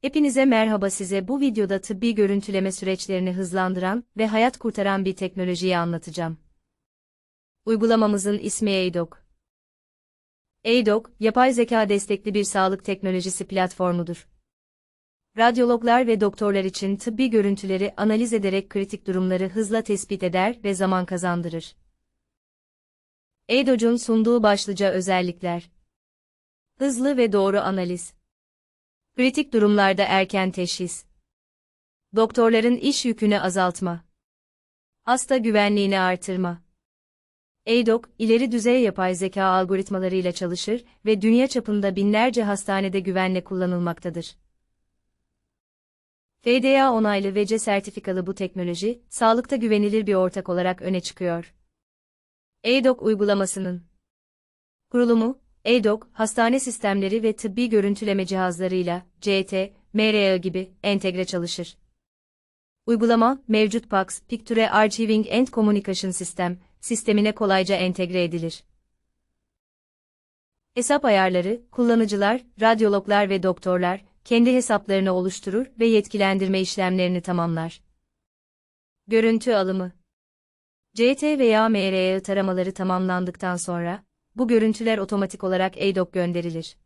Hepinize merhaba size bu videoda tıbbi görüntüleme süreçlerini hızlandıran ve hayat kurtaran bir teknolojiyi anlatacağım. Uygulamamızın ismi EIDOC. EIDOC, yapay zeka destekli bir sağlık teknolojisi platformudur. Radyologlar ve doktorlar için tıbbi görüntüleri analiz ederek kritik durumları hızla tespit eder ve zaman kazandırır. EIDOC'un sunduğu başlıca özellikler. Hızlı ve doğru analiz. Kritik durumlarda erken teşhis. Doktorların iş yükünü azaltma. Hasta güvenliğini artırma. EIDOC, ileri düzey yapay zeka algoritmalarıyla çalışır ve dünya çapında binlerce hastanede güvenle kullanılmaktadır. FDA onaylı ve C sertifikalı bu teknoloji, sağlıkta güvenilir bir ortak olarak öne çıkıyor. EIDOC uygulamasının kurulumu, EIDOC, hastane sistemleri ve tıbbi görüntüleme cihazlarıyla, CT, MRA gibi, entegre çalışır. Uygulama, mevcut PACS, Picture Archiving and Communication System, sistemine kolayca entegre edilir. Hesap ayarları, kullanıcılar, radyologlar ve doktorlar, kendi hesaplarını oluşturur ve yetkilendirme işlemlerini tamamlar. Görüntü alımı CT veya MRA taramaları tamamlandıktan sonra, bu görüntüler otomatik olarak EIDOC gönderilir.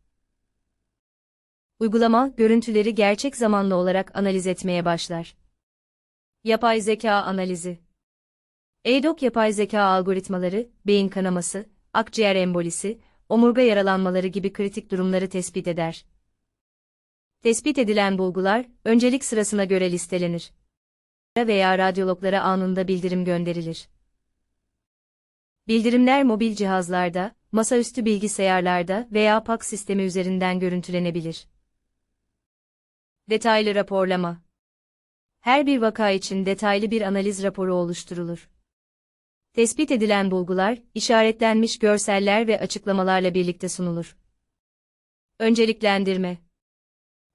Uygulama, görüntüleri gerçek zamanlı olarak analiz etmeye başlar. Yapay zeka analizi EIDOC yapay zeka algoritmaları, beyin kanaması, akciğer embolisi, omurga yaralanmaları gibi kritik durumları tespit eder. Tespit edilen bulgular, öncelik sırasına göre listelenir. Veya radyologlara anında bildirim gönderilir. Bildirimler mobil cihazlarda, masaüstü bilgisayarlarda veya PAK sistemi üzerinden görüntülenebilir. Detaylı raporlama Her bir vaka için detaylı bir analiz raporu oluşturulur. Tespit edilen bulgular, işaretlenmiş görseller ve açıklamalarla birlikte sunulur. Önceliklendirme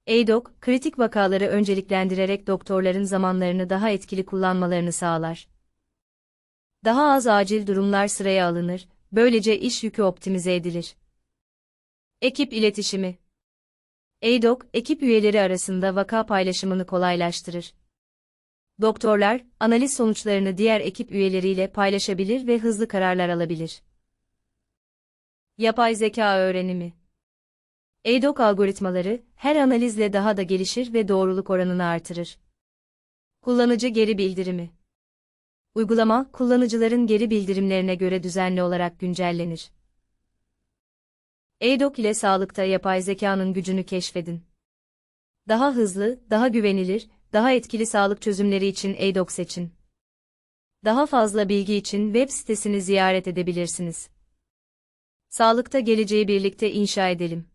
EIDOC, kritik vakaları önceliklendirerek doktorların zamanlarını daha etkili kullanmalarını sağlar. Daha az acil durumlar sıraya alınır, böylece iş yükü optimize edilir. Ekip iletişimi EIDOC, ekip üyeleri arasında vaka paylaşımını kolaylaştırır. Doktorlar, analiz sonuçlarını diğer ekip üyeleriyle paylaşabilir ve hızlı kararlar alabilir. Yapay zeka öğrenimi EIDOC algoritmaları, her analizle daha da gelişir ve doğruluk oranını artırır. Kullanıcı geri bildirimi Uygulama, kullanıcıların geri bildirimlerine göre düzenli olarak güncellenir. EIDOC ile sağlıkta yapay zekanın gücünü keşfedin. Daha hızlı, daha güvenilir, daha etkili sağlık çözümleri için EIDOC seçin. Daha fazla bilgi için web sitesini ziyaret edebilirsiniz. Sağlıkta geleceği birlikte inşa edelim.